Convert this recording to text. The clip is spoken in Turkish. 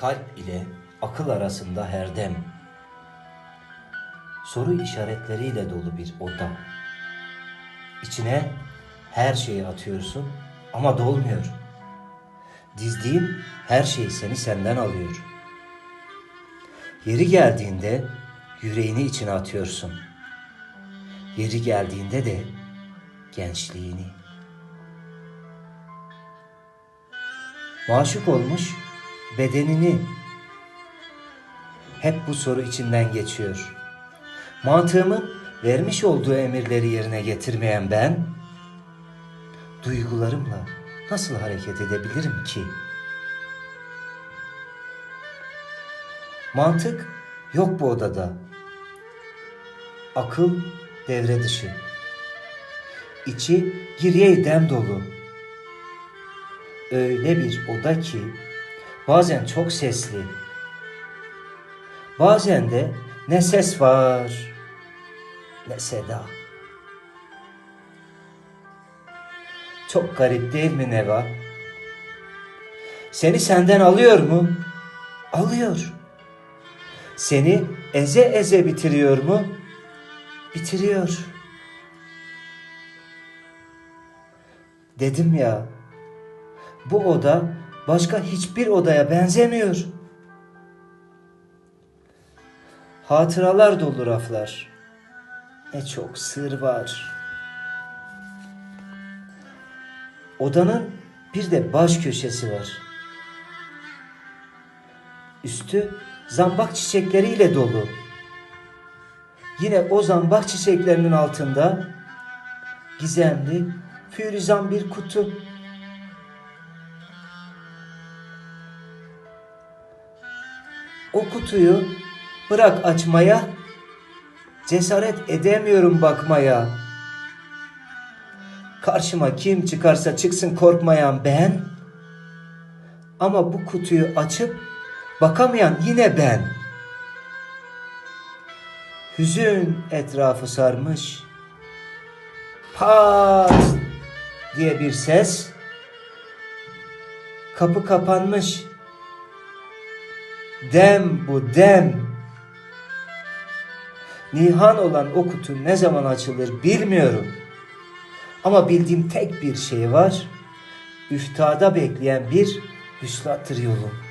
kalp ile akıl arasında herdem. Soru işaretleriyle dolu bir oda. İçine her şeyi atıyorsun ama dolmuyor. Dizdiğin her şey seni senden alıyor. Yeri geldiğinde yüreğini içine atıyorsun. Yeri geldiğinde de gençliğini. Maşuk olmuş bedenini. Hep bu soru içinden geçiyor. Mantığımın vermiş olduğu emirleri yerine getirmeyen ben, duygularımla nasıl hareket edebilirim ki? Mantık yok bu odada. Akıl devre dışı. İçi geriye dem dolu. Öyle bir oda ki bazen çok sesli. Bazen de ne ses var ne seda. Çok garip değil mi Neva? Seni senden alıyor mu? Alıyor. Seni eze eze bitiriyor mu? Bitiriyor. Dedim ya, bu oda başka hiçbir odaya benzemiyor. Hatıralar dolu raflar. Ne çok sır var. Odanın bir de baş köşesi var. Üstü zambak çiçekleriyle dolu. Yine o zambak çiçeklerinin altında gizemli, fürizan bir kutu. O kutuyu bırak açmaya, cesaret edemiyorum bakmaya. Karşıma kim çıkarsa çıksın korkmayan ben. Ama bu kutuyu açıp bakamayan yine ben. Hüzün etrafı sarmış. Pat diye bir ses. Kapı kapanmış. Dem bu dem. Nihan olan o kutu ne zaman açılır bilmiyorum. Ama bildiğim tek bir şey var. Üftada bekleyen bir hüslattır yolum.